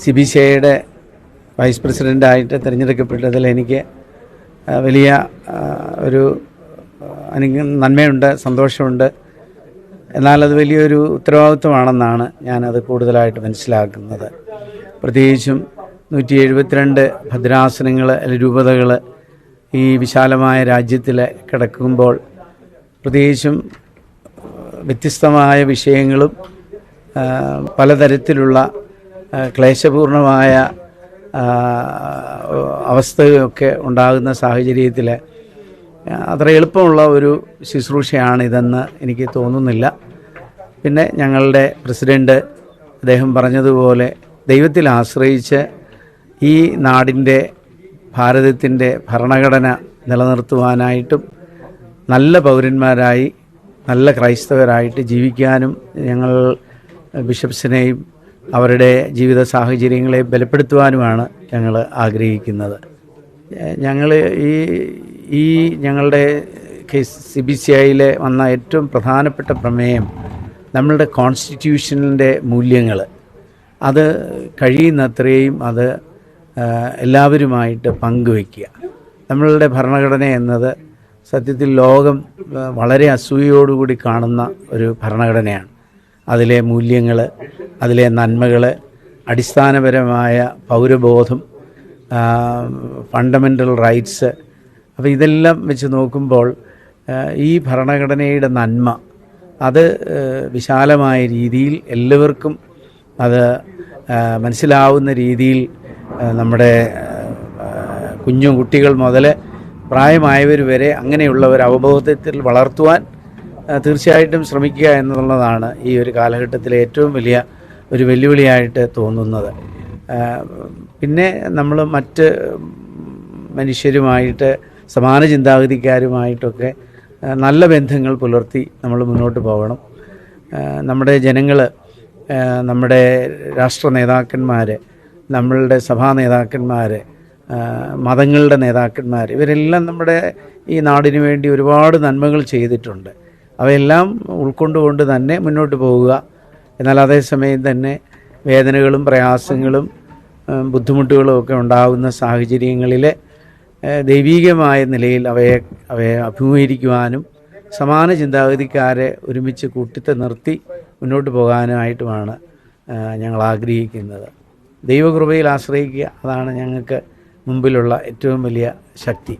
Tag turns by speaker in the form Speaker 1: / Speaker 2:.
Speaker 1: C B C ഐയുടെ vice പ്രസിഡന്റായിട്ട് തിരഞ്ഞെടുക്കപ്പെട്ടതിൽ എനിക്ക് വലിയ ഒരു എനിക്ക് നന്മയുണ്ട് സന്തോഷമുണ്ട്. എന്നാൽ അത് വലിയൊരു ഉത്തരവാദിത്വമാണെന്നാണ് ഞാനത് കൂടുതലായിട്ട് മനസ്സിലാക്കുന്നത്. പ്രത്യേകിച്ചും നൂറ്റി എഴുപത്തിരണ്ട് ഭദ്രാസനങ്ങൾ രൂപതകൾ ഈ വിശാലമായ രാജ്യത്തിൽ കിടക്കുമ്പോൾ പ്രത്യേകിച്ചും വ്യത്യസ്തമായ വിഷയങ്ങളും പലതരത്തിലുള്ള ക്ലേശപൂർണമായ അവസ്ഥയൊക്കെ ഉണ്ടാകുന്ന സാഹചര്യത്തിൽ അത്ര എളുപ്പമുള്ള ഒരു ശുശ്രൂഷയാണിതെന്ന് എനിക്ക് തോന്നുന്നില്ല. പിന്നെ ഞങ്ങളുടെ പ്രസിഡന്റ് അദ്ദേഹം പറഞ്ഞതുപോലെ ദൈവത്തിൽ ആശ്രയിച്ച് ഈ നാടിന്റെ ഭാരതത്തിന്റെ ഭരണഘടന നിലനിർത്തുവാനായിട്ടും നല്ല പൗരന്മാരായി നല്ല ക്രൈസ്തവരായിട്ട് ജീവിക്കാനും ഞങ്ങൾ ബിഷപ്സിനെയും അവരുടെ ജീവിത സാഹചര്യങ്ങളെ ബലപ്പെടുത്തുവാനുമാണ് ഞങ്ങൾ ആഗ്രഹിക്കുന്നത്. ഞങ്ങൾ ഈ ഈ ഞങ്ങളുടെ കേസ് സി ബി സി ഐയിലെ വന്ന ഏറ്റവും പ്രധാനപ്പെട്ട പ്രമേയം നമ്മളുടെ കോൺസ്റ്റിറ്റ്യൂഷനിന്റെ മൂല്യങ്ങൾ. അത് കഴിയുന്നത്രയും അത് എല്ലാവരുമായിട്ട് പങ്കുവയ്ക്കുക. നമ്മളുടെ ഭരണഘടന എന്നത് സത്യത്തിൽ ലോകം വളരെ അസൂയയോടുകൂടി കാണുന്ന ഒരു ഭരണഘടനയാണ്. അതിലെ മൂല്യങ്ങൾ അതിലെ നന്മകൾ അടിസ്ഥാനപരമായ പൗരബോധം ഫണ്ടമെന്റൽ റൈറ്റ്സ് അപ്പോൾ ഇതെല്ലാം വെച്ച് നോക്കുമ്പോൾ ഈ ഭരണഘടനയുടെ നന്മ അത് വിശാലമായ രീതിയിൽ എല്ലാവർക്കും അത് മനസ്സിലാവുന്ന രീതിയിൽ നമ്മുടെ കുഞ്ഞു കുട്ടികൾ മുതൽ പ്രായമായവർ വരെ അങ്ങനെയുള്ള ഒരു അവബോധത്തിൽ വളർത്തുവാൻ തീർച്ചയായിട്ടും ശ്രമിക്കുക എന്നുള്ളതാണ് ഈ ഒരു കാലഘട്ടത്തിലെ ഏറ്റവും വലിയ ഒരു വെല്ലുവിളിയായിട്ട് തോന്നുന്നത്. പിന്നെ നമ്മൾ മറ്റ് മനുഷ്യരുമായിട്ട് സമാന ചിന്താഗതിക്കാരുമായിട്ടൊക്കെ നല്ല ബന്ധങ്ങൾ പുലർത്തി നമ്മൾ മുന്നോട്ട് പോകണം. നമ്മുടെ ജനങ്ങൾ നമ്മുടെ രാഷ്ട്ര നേതാക്കന്മാർ നമ്മളുടെ സഭാ നേതാക്കന്മാർ മതങ്ങളുടെ നേതാക്കന്മാർ ഇവരെല്ലാം നമ്മുടെ ഈ നാടിനു വേണ്ടി ഒരുപാട് നന്മകൾ ചെയ്തിട്ടുണ്ട്. അവയെല്ലാം ഉൾക്കൊണ്ടുകൊണ്ട് തന്നെ മുന്നോട്ട് പോവുക എന്നാൽ അതേസമയം തന്നെ വേദനകളും പ്രയാസങ്ങളും ബുദ്ധിമുട്ടുകളും ഒക്കെ ഉണ്ടാകുന്ന സാഹചര്യങ്ങളിൽ ദൈവീകമായ നിലയിൽ അവയെ അവയെ അഭിമുഖീകരിക്കുവാനും സമാന ചിന്താഗതിക്കാരെ ഒരുമിച്ച് കൂട്ടിത്തെ നിർത്തി മുന്നോട്ട് പോകാനുമായിട്ടുമാണ് ഞങ്ങൾ ആഗ്രഹിക്കുന്നത്. ദൈവകൃപയിൽ ആശ്രയിക്കുക അതാണ് ഞങ്ങൾക്ക് മുമ്പിലുള്ള ഏറ്റവും വലിയ ശക്തി.